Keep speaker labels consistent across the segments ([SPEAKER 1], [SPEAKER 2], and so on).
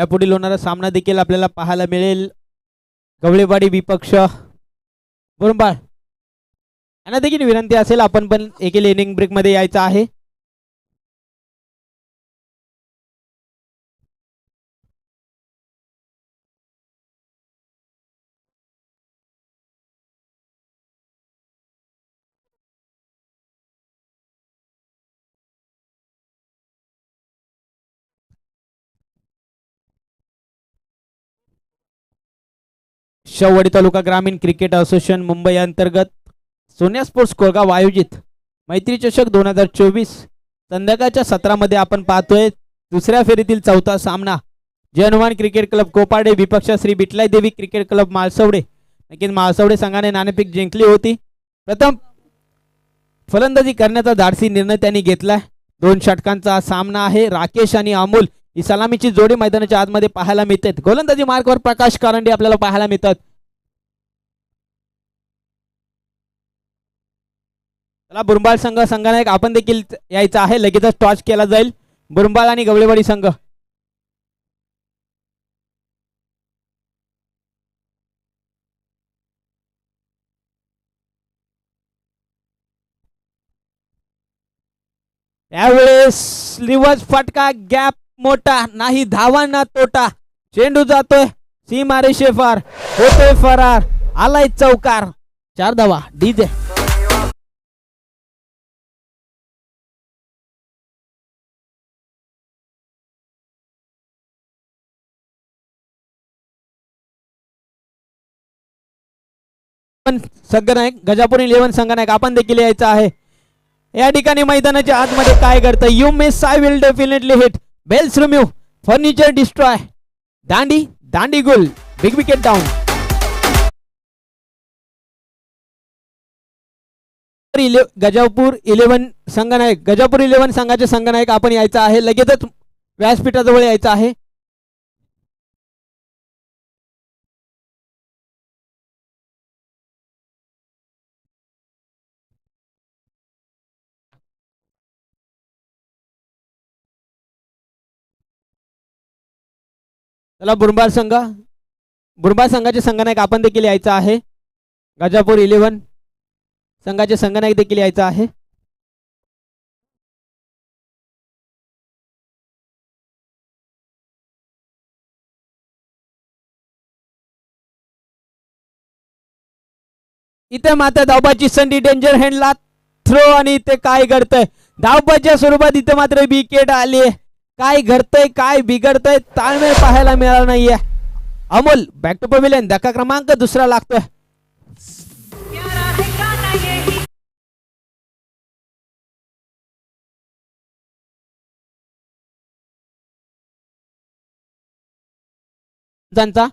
[SPEAKER 1] यापुढील होणारा सामना देखील आपल्याला पाहायला मिळेल. गवळेवाडी विपक्ष. बरोबर यांना देखील विनंती असेल आपण पण एकेल इनिंग ब्रेकमध्ये यायचं आहे. शववाडी तालुका ग्रामीण क्रिकेट असोसिएशन मुंबई अंतर्गत सोन्या स्पोर्ट्स कोरगाव आयोजित मैत्री चषक दोन हजार चोवीस संध्याकाळच्या सत्रामध्ये आपण पाहतोय दुसऱ्या फेरीतील चौथा सामना. जय हनुमान क्रिकेट क्लब कोपाडे विपक्ष श्री बिटलाई देवी क्रिकेट क्लब माळसवडे. नक्कीच माळसवडे संघाने नाणेफेक जिंकली होती. प्रथम फलंदाजी करण्याचा धाडसी निर्णय त्यांनी घेतलाय. दोन षटकांचा सामना आहे. राकेश आणि अमोल ही सलामीची जोडी मैदानाच्या आतमध्ये पाहायला मिळते गोलंदाजी मार्गवर प्रकाश कारंडे आपल्याला पाहायला मिळतात. चला बुरंबाळ संघ एक आपण देखील यायचं आहे. लगेचच टॉच केला जाईल. बुरंबाळ आणि गवळेवाडी संघ. यावेळेस रिवर्स फटका गॅप मोठा नाही धावा ना तोटा. चेंडू जातोय. सीमारे शेफार होतोय फरार. आलाय चौकार. चार धावा. डीजे. पण संघनायक गजापूर इलेव्हन संघनायक आपण देखील यायचं आहे. या ठिकाणी मैदानाच्या आतमध्ये काय घडतं? You miss I will definitely hit bells remove furniture destroy दांडी दांडी गुल big wicket down Gajapur eleven संघनायक Gajapur eleven संघाचे संघनायक आपण यायचं आहे. लगेचच व्यासपीठाजवळ यायचं आहे. चला बुरबार संघ. बुरबार संघाचे संघनायक आपण देखील यायचं आहे. गजापूर इलेव्हन संघाचे संघनायक देखील यायचं आहे. इथे मात्र धावबाची संधी डेंजर हँडला थ्रो आणि इथे काय घडतंय? धावबाच्या स्वरूपात इथे मात्र विकेट आली काय घडतंय काय बिघडतंय ताळमेळ पाहायला मिळाला नाहीये. अमोल बॅक टू पविलियन धक्का क्रमांक दुसरा लागतोय. त्यांचा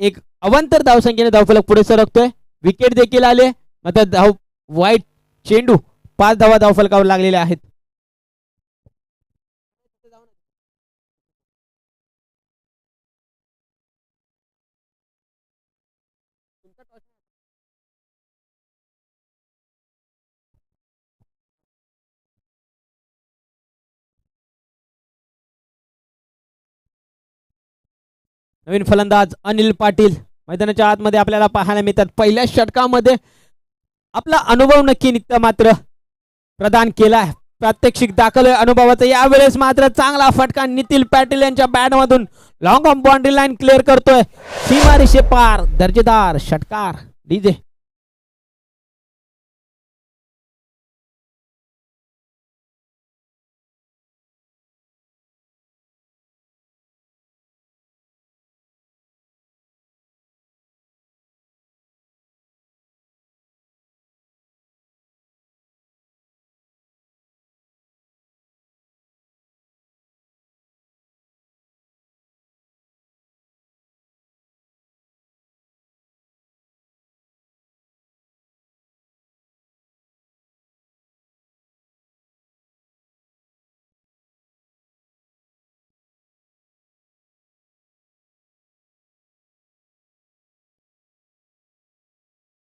[SPEAKER 1] एक अवांतर धावसंख्येने धावफलक पुढे सरकतोय. विकेट देखील आले. मात्र धाव वाईट चेंडू पाच धावा धावफलकावर लागलेले आहेत. नवीन फलंदाज अनिल पाटील मैदानाच्या आतमध्ये आपल्याला पाहायला मिळतात. पहिल्या षटकामध्ये आपला अनुभव नक्की नित्य मात्र प्रदान केलाय प्रात्यक्षिक दाखल अनुभवाचा. यावेळेस मात्र चांगला फटका नितील पाटील यांच्या बॅटमधून. Long off boundary line clear करतोय. सीमारेषे पार. दर्जेदार षटकार. डीजे.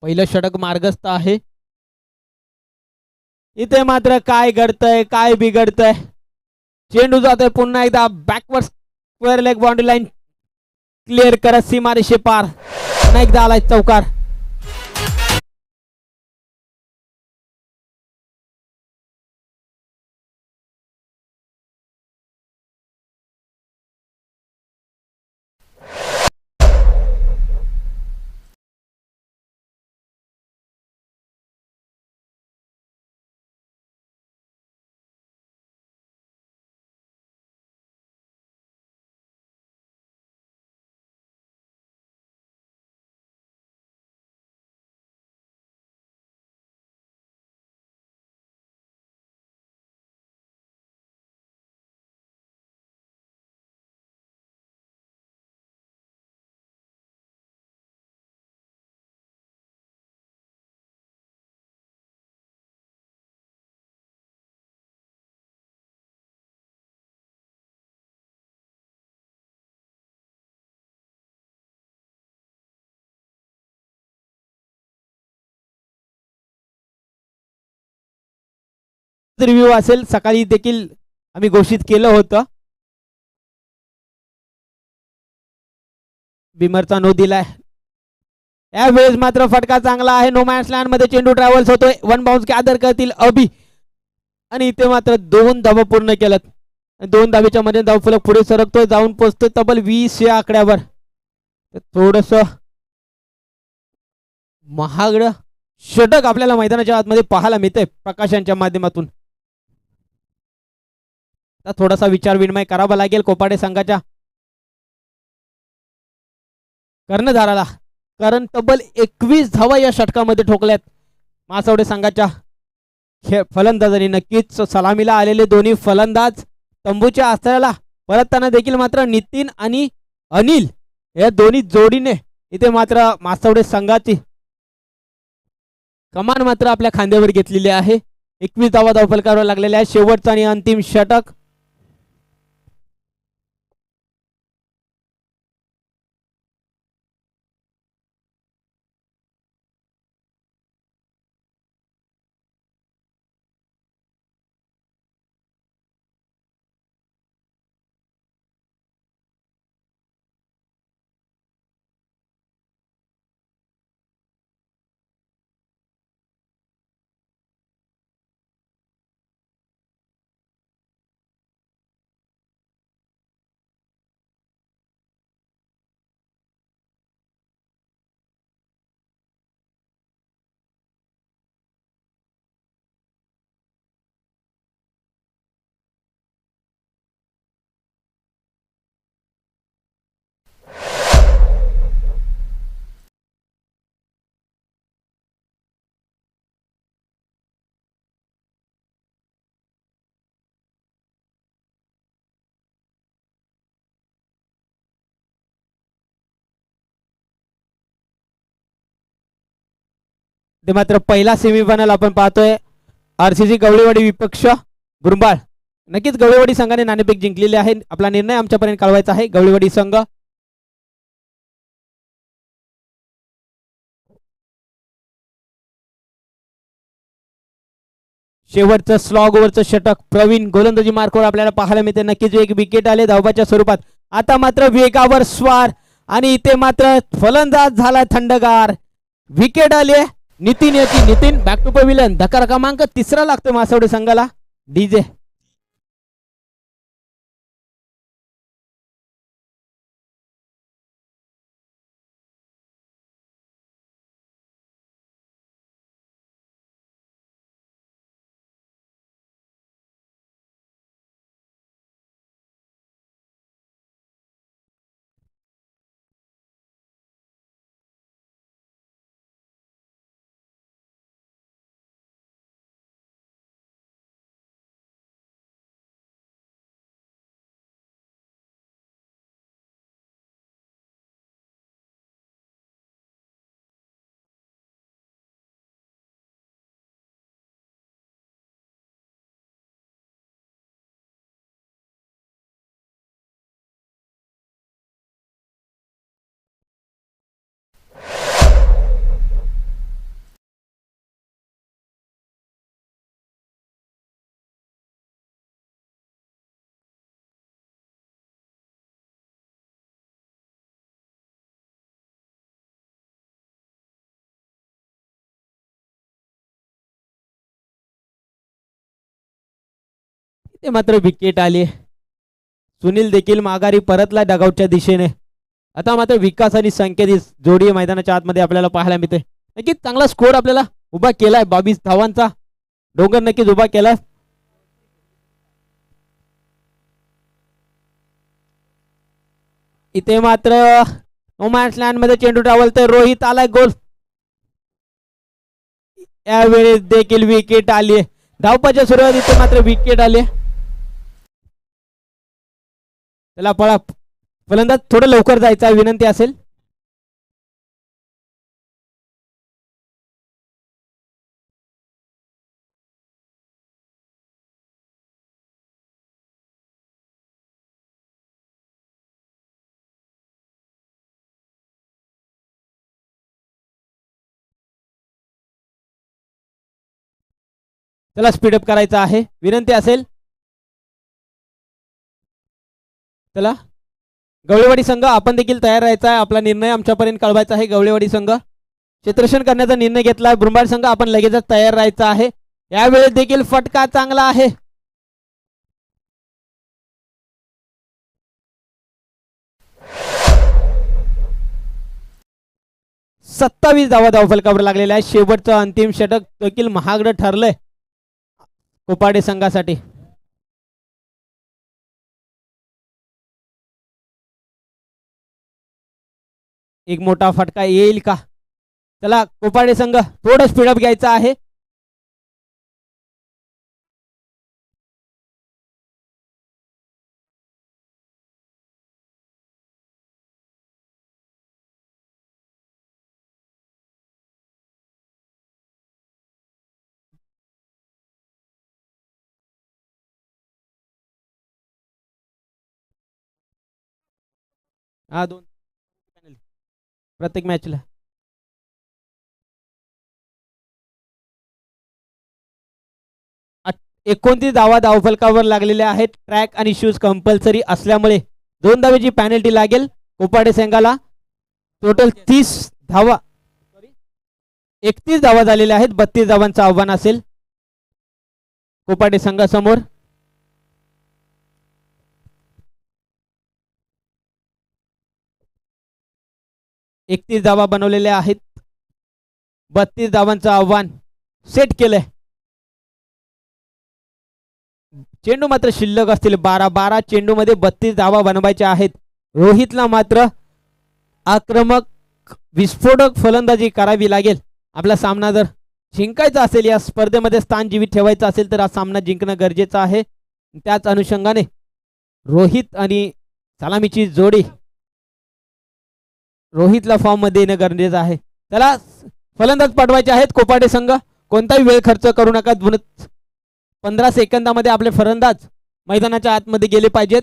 [SPEAKER 1] पहिलं षटक मार्गस्थ आहे. इथे मात्र काय घडतंय काय बिघडतंय? चेंडू जातोय पुन्हा एकदा backward square leg boundary line clear करत सीमारेषे पार पुन्हा एकदा आलाय चौकार. रिव्ह्यू असेल सकाळी देखील आम्ही घोषित केलं होतं. बिमरचा नो दिलाय. यावेळेस मात्र फटका चांगला आहे. नो मॅन्स लँडमध्ये चेंडू ट्रॅव्हल्स होतोय. वन बाउन्स आदर करतील अभि. आणि इथे मात्र दोन धावा पूर्ण केल्यात. दोन धावेच्या मध्ये धावफलक पुढे सरकतोय. जाऊन पोचतोय तब्बल वीस या आकड्यावर. थोडस महागड षटक आपल्याला मैदानाच्या आतमध्ये पाहायला मिळतंय प्रकाशांच्या माध्यमातून. आता थोडासा विचार विनिमय करावा लागेल कोपाडे संघाच्या. कर्णधाराला कारण तब्बल एकवीस धावा या षटकामध्ये ठोकल्यात. मासवडे संघाच्या फलंदाजांनी नक्कीच सलामीला आलेले दोन्ही फलंदाज तंबूच्या आस्थळ्याला परतताना देखील मात्र नितीन आणि अनिल या दोन्ही जोडीने इथे मात्र मासवडे संघाची कमान मात्र आपल्या खांद्यावर घेतलेली आहे. एकवीस धावा धावफलकावर लागलेल्या आहे. शेवटचा आणि अंतिम षटक. ते मात्र पहिला सेमीफायनल आपण पाहतोय. आरसीसी गवळीवाडी विपक्ष गुरुंबाळ. नक्कीच गवळीवाडी संघाने नाणेफेक जिंकलेली आहे. आपला निर्णय आमच्यापर्यंत कळवायचा आहे. गवळीवाडी संघ. शेवटचं स्लॉग ओव्हरचं षटक. प्रवीण गोलंदाजी मार्कवर आपल्याला पाहायला मिळते. नक्कीच एक विकेट आले धावपाच्या स्वरूपात. आता मात्र वेगावर स्वार. आणि इथे मात्र फलंदाज झाला थंडगार. विकेट आले. नितीन येते नितीन. बॅक टू पविलन धकार क्रमांक तिसरा लागतो मासवडे संघाला. डीजे ते मात्र विकेट आली सुनील देखील माघारी परतला डगाऊटच्या दिशेने. आता मात्र विकास आणि संकेत जोडी मैदानाच्या आतमध्ये आपल्याला पाहायला मिळते. नक्कीच चांगला स्कोर आपल्याला उभा केलाय बावीस धावांचा डोंगर नक्कीच उभा केलाय इथे मात्र ओमॅन्स लँडमध्ये चेंडू ट्रॅव्हल तर रोहित आलाय गोल. यावेळेस देखील विकेट आली धावपाच्या सुरुवात इथे मात्र विकेट आली त्याला पळा. फलंदाज थोडं लवकर जायचा विनंती असेल. त्याला स्पीडअप करायचा आहे. विनंती असेल. चला. गवळेवाडी संघ आपण देखील तयार राहायचा आहे. आपला निर्णय आमच्यापर्यंत कळवायचा आहे गवळेवाडी संघ. क्षेत्रक्षण करण्याचा निर्णय घेतला आहे ब्रुंबाड संघ आपण लगेचच तयार राहायचा आहे. यावेळेस देखील फटका चांगला आहे. सत्तावीस धावा धावफलकावर लागलेल्या आहे. शेवटचं अंतिम षटक देखील महागडं ठरलंय. कोपाडे संघासाठी. एक मोठा फटका येईल का? चला कोपाडे संघ थोडं स्पीडअप घ्यायचं आहे. हा दोन. प्रत्येक मॅचला. एकोणतीस धावा धावफलकावर लागलेल्या आहेत. ट्रॅक आणि शूज कंपल्सरी असल्यामुळे दोन धावेची पॅनल्टी लागेल कोपाडे संघाला. टोटल तीस धावा एकतीस धावा झालेल्या आहेत. बत्तीस धावांचं आव्हान असेल कोपाडे संघासमोर. एकतीस धावा बनवलेल्या आहेत. बत्तीस धावांचं आव्हान सेट केलंय. चेंडू मात्र शिल्लक असतील. बारा बारा चेंडूमध्ये बत्तीस धावा बनवायच्या आहेत. रोहितला मात्र आक्रमक विस्फोटक फलंदाजी करावी लागेल. आपला सामना जर जिंकायचा असेल या स्पर्धेमध्ये स्थान जीवित ठेवायचं असेल तर हा सामना जिंकणं गरजेचं आहे. त्याच अनुषंगाने रोहित आणि सलामीची जोडी रोहितला फॉर्ममध्ये येणं गरजेचं आहे. त्याला फलंदाज पाठवायचे आहेत कोपाटे संघ. कोणताही वेळ खर्च करू नका. पंधरा सेकंदामध्ये आपले फलंदाज मैदानाच्या आतमध्ये गेले पाहिजेत.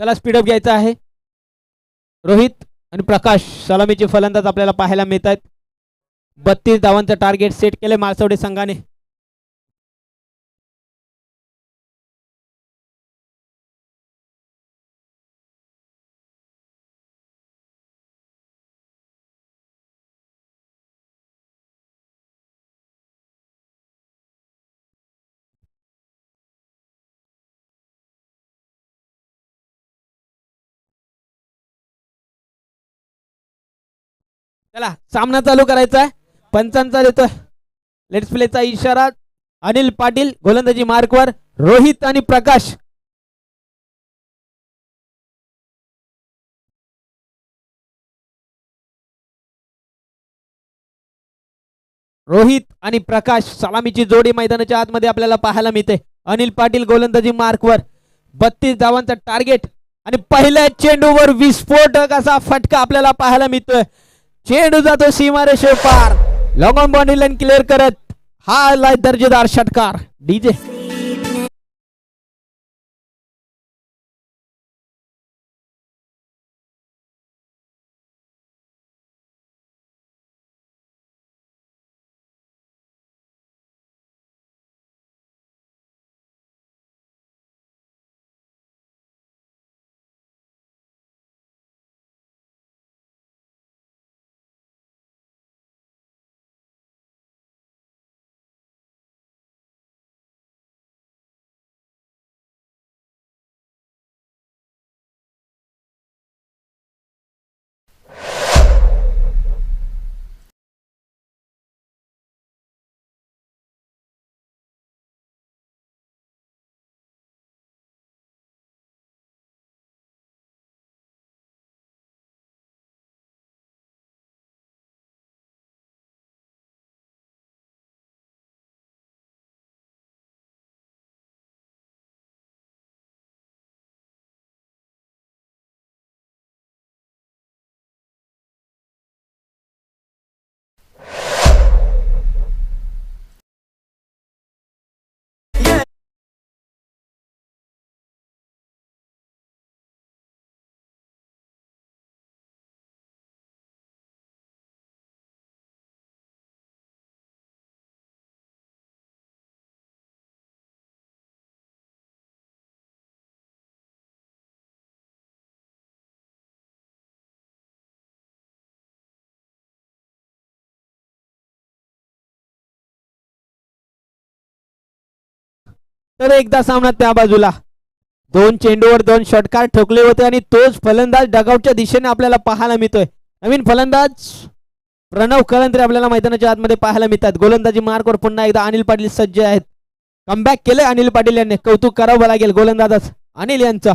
[SPEAKER 1] त्याला स्पीडअप घ्यायचा आहे. रोहित आणि प्रकाश सलामीचे फलंदाज आपल्याला पाहायला मिळत आहेत बत्तीस धावांचं टार्गेट सेट केले मालसवडे संघाने. चला सामना चालू करायचा आहे. पंचांचा देतोय. लेट्स प्लेचा इशारा. अनिल पाटील गोलंदाजी मार्कवर. रोहित आणि प्रकाश. रोहित आणि प्रकाश सलामीची जोडी मैदानाच्या आतमध्ये आपल्याला पाहायला मिळते. अनिल पाटील गोलंदाजी मार्कवर. बत्तीस धावांचा टार्गेट आणि पहिल्या चेंडूवर विस्फोटक असा फटका आपल्याला पाहायला मिळतोय. चेंडू जातो सीमारेषे पार. Long on boundary line clear करत. हा आलाय दर्जेदार षटकार. डीजे. तर एकदा सामना त्या बाजूला. दोन चेंडूवर दोन षटकार ठोकले होते आणि तोच फलंदाज डगावच्या दिशेने आपल्याला पाहायला मिळतोय. नवीन फलंदाज प्रणव कलंत्रे आपल्याला मैदानाच्या आतमध्ये पाहायला मिळतात. गोलंदाजी मार्कवर पुन्हा एकदा अनिल पाटील सज्ज आहेत. कमबॅक केले अनिल पाटील यांनी. कौतुक करावं लागेल गोलंदाज अनिल यांचं.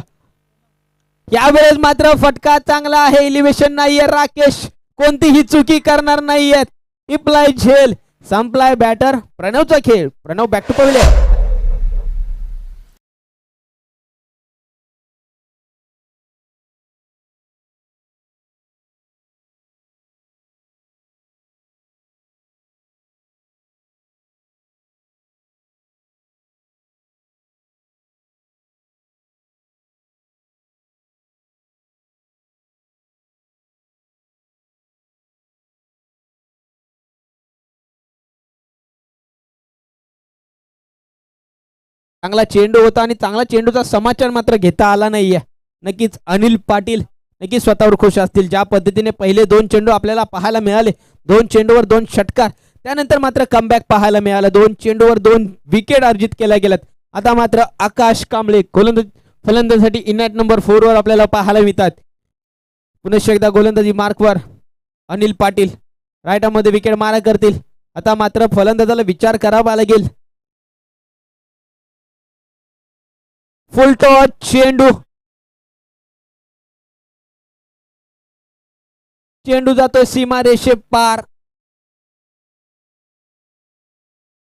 [SPEAKER 1] यावेळेस मात्र फटका चांगला आहे. इलिव्हेशन नाहीये राकेश. कोणतीही चुकी करणार नाहीयेत. इप्लाय झेल. संपलाय बॅटर प्रणवचा खेळ. प्रणव बॅक टू पहिले चांगला चेंडू होता आणि चांगला चेंडूचा समाचार मात्र घेता आला नाहीये. नक्कीच अनिल पाटील नक्कीच स्वतःवर खुश असतील. ज्या पद्धतीने पहिले दोन चेंडू आपल्याला पाहायला मिळाले दोन चेंडूवर दोन षटकार त्यानंतर मात्र कमबॅक पाहायला मिळालं. दोन चेंडूवर दोन विकेट अर्जित केल्या गेल्यात. आता मात्र आकाश कांबळे गोलंदाज फलंदाजसाठी इनॅट नंबर फोरवर आपल्याला पाहायला मिळतात. पुनश्च एकदा गोलंदाजी मार्कवर अनिल पाटील. रायटामध्ये विकेट मारा करतील. आता मात्र फलंदाजाला विचार करावा लागेल. फुल टॉच चेंडू. चेंडू जातोय सीमा रेषे पार.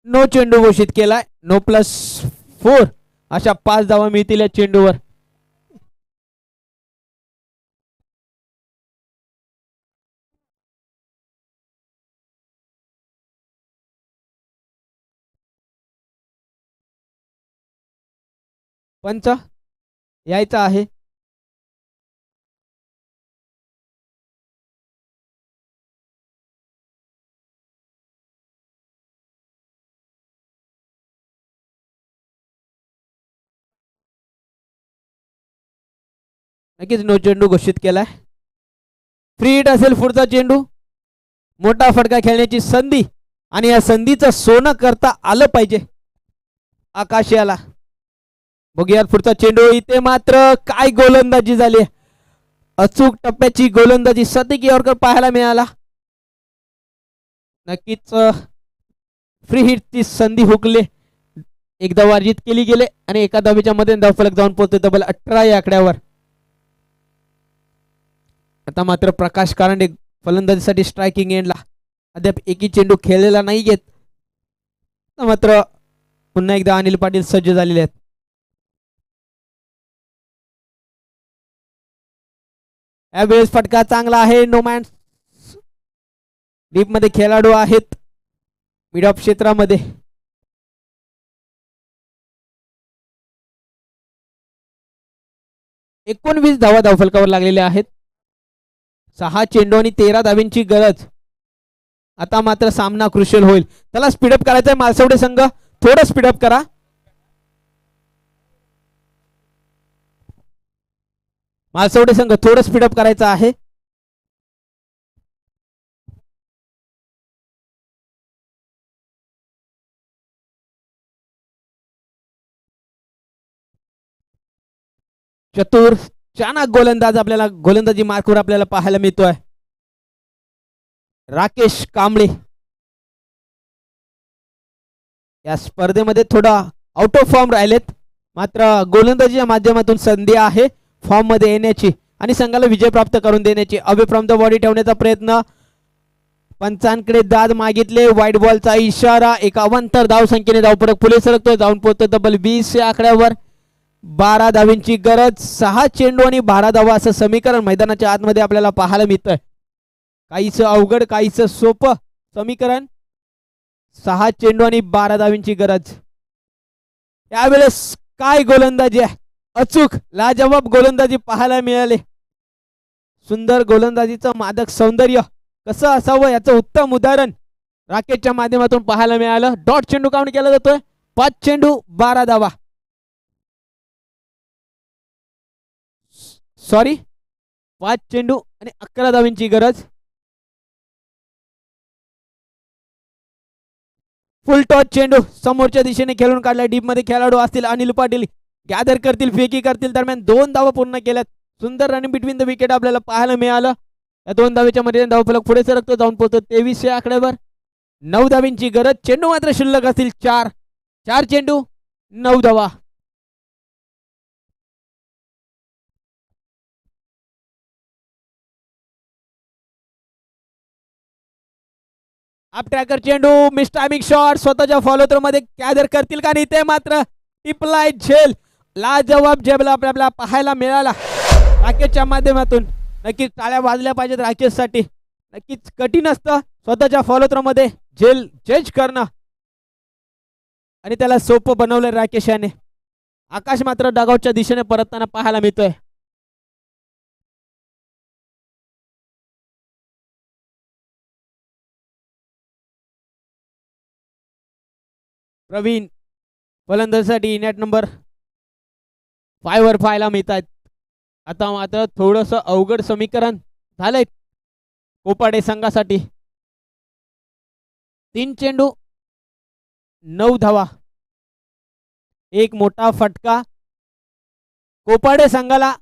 [SPEAKER 1] नो चेंडू घोषित केलाय. नो प्लस फोर अशा पाच धावा मिळतील या चेंडूवर. पंच यायचं आहे. नक्कीच नो चेंडू घोषित केलाय. फ्री हिट असेल पुढचा चेंडू. मोठा फटका खेळण्याची संधी आणि या संधीचं सोनं करता आलं पाहिजे. आकाश याला. बघूयात पुढचा चेंडू. इथे मात्र काय गोलंदाजी झाली. अचूक टप्प्याची गोलंदाजी सतिक यॉर्कर पाहायला मिळाला. नक्कीच फ्री हिटची संधी हुकले. एक धाव अर्जित केली गेले आणि एका धावेच्या मध्ये दफलक जाऊन पोहोचते तब्बल अठरा या आकड्यावर. आता मात्र प्रकाश कारंडे फलंदाजीसाठी स्ट्रायकिंग एंडला अद्याप एकही चेंडू खेळलेला नाही घेत मात्र पुन्हा एकदा अनिल पाटील सज्ज झालेले आहेत. यावेळेस फटका चांगला आहे. नोमॅन डीपमध्ये खेळाडू आहेत. मिड ऑफ क्षेत्रामध्ये. एकोणवीस धावा धावफलकावर लागलेल्या आहेत. सहा चेंडू आणि तेरा धावींची गरज. आता मात्र सामना क्रुशल होईल. त्याला स्पीडअप करायचा आहे मालसवडे संघ. थोडं स्पीडअप करा. मालसवडे संघ थोडं स्पीडअप करायचं आहे. चतुर चाणक गोलंदाज आपल्याला गोलंदाजी मार्कवर आपल्याला पाहायला मिळतोय. राकेश कांबळे. या स्पर्धेमध्ये थोडा आउट ऑफ फॉर्म राहिलेत. मात्र गोलंदाजीच्या माध्यमातून संधी आहे. फॉर्ममध्ये येण्याची आणि संघाला विजय प्राप्त करून देण्याची. अवे फ्रॉम द बॉडी ठेवण्याचा प्रयत्न. पंचांकडे दाद मागितले. वाईट बॉलचा इशारा. एक अवंतर धाव संख्येने धावपडक पुढे सरकतो जाऊन पोहोचतो तब्बल वीस या आकड्यावर. बारा धावींची गरज. सहा चेंडू आणि बारा धावा असं समीकरण मैदानाच्या आतमध्ये आपल्याला पाहायला मिळतंय. काहीच अवघड काहीच सोपं समीकरण. सहा चेंडू आणि बारा धावींची गरज. यावेळेस काय गोलंदाजी आहे? अचूक लाजवाब गोलंदाजी पाहायला मिळाले. सुंदर गोलंदाजीचं मादक सौंदर्य कसं असावं याचं उत्तम उदाहरण राकेशच्या माध्यमातून पाहायला मिळालं. डॉट चेंडू काउंट केला जातोय. पाच चेंडू बारा धावा. सॉरी पाच चेंडू आणि अकरा धावींची गरज. फुल टॉच चेंडू समोरच्या दिशेने खेळून काढला डीपमध्ये खेळाडू असतील अनिल पाटील. गॅदर करतील फेकी करतील दरम्यान दोन धावा पूर्ण केल्यात. सुंदर रनिंग बिटवीन द विकेट आपल्याला पाहायला मिळालं. या दोन धावेच्या मध्ये धावफलक पुढे सरकतो जाऊन पोहोचतो तेवीसशे आकड्यावर. नऊ धावींची गरज चेंडू मात्र शिल्लक असतील चार. चार चेंडू नऊ धावा. आप ट्रॅकर चेंडू मिस टायमिंग शॉट स्वतःच्या फॉलो मध्ये कॅदर करतील का नाही ते मात्र टिपलाय झेल. लाजवाब जेबला आपल्याला पाहायला मिळाला. राकेशच्या माध्यमातून. नक्कीच टाळ्या वाजल्या पाहिजेत राकेशसाठी. नक्कीच कठीण असतं स्वतःच्या फॉलो मध्ये. जज करणं. आणि त्याला सोपं बनवलंय राकेश याने. आकाश मात्र डगावच्या दिशेने परतताना पाहायला मिळतोय. प्रवीण फलंदाजीसाठी नेट नंबर फाय वर पाहायला मिळतात आता मात्र थोडस अवघड समीकरण झालंय कोपाडे संघासाठी. तीन चेंडू नऊ धावा. एक मोठा फटका. कोपाडे संघाला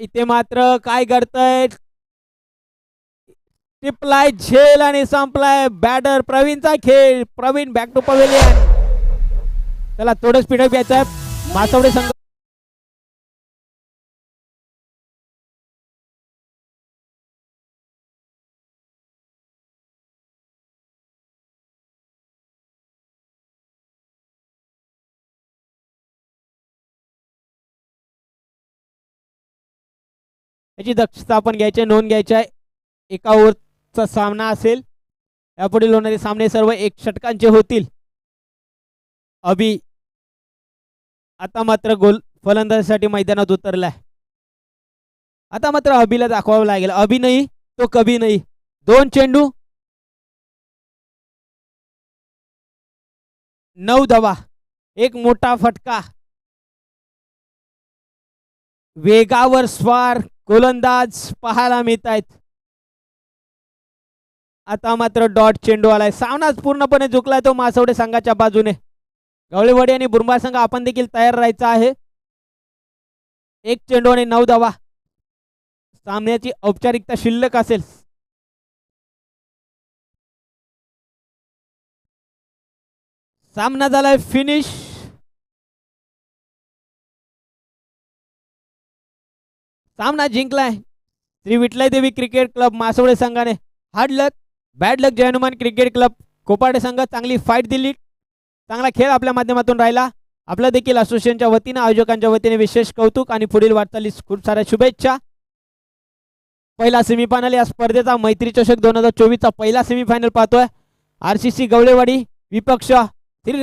[SPEAKER 1] इथे मात्र काय करतायत टिपलाय झेल आणि संपलाय बॅटर प्रवीणचा खेळ. प्रवीण बॅक टू पवेलियन त्याला थोडं स्पीडअप घ्यायचं मासवडे संघ याची दक्षता आपण घ्यायची नोंद घ्यायची आहे. एका चा सामना असेल. यापुढील होणारे सामने सर्व एक षटकांचे होतील. अभि आता मात्र गोल फलंदाजीसाठी मैदानात उतरलाय. आता मात्र अभिला दाखवावं लागेल. अभि नाही तो कभी नाही. दोन चेंडू. नऊ धावा. एक मोठा फटका. वेगावर स्वार गोलंदाज पाहायला मिळत आहेत आता मात्र डॉट चेंडू आलाय सामनाच पूर्णपणे झुकलाय तो मासवडे संघाच्या बाजूने. गवळेवाडी आणि बुरबा संघ आपण देखील तयार राहायचा आहे. एक चेंडू आणि नऊ धावा. सामन्याची औपचारिकता शिल्लक असेल. सामना झालाय फिनिश. सामना जिंकलाय. श्री विठलाई देवी क्रिकेट क्लब मासवडे संघाने. Hard luck bad luck जयनुमान cricket club Kopade संघ चांगली फाईट दिली. चांगला खेळ आपल्या माध्यमातून राहिला. आपला देखील असोसिएशनच्या वतीने आयोजकांच्या वतीने विशेष कौतुक आणि पुढील वाटचालीस खूप साऱ्या शुभेच्छा. पहिला सेमीफायनल या स्पर्धेचा मैत्री चषक दोन हजार चोवीसचा पहिला सेमीफायनल पाहतोय. आर सी सी गवळेवाडी विपक्ष श्री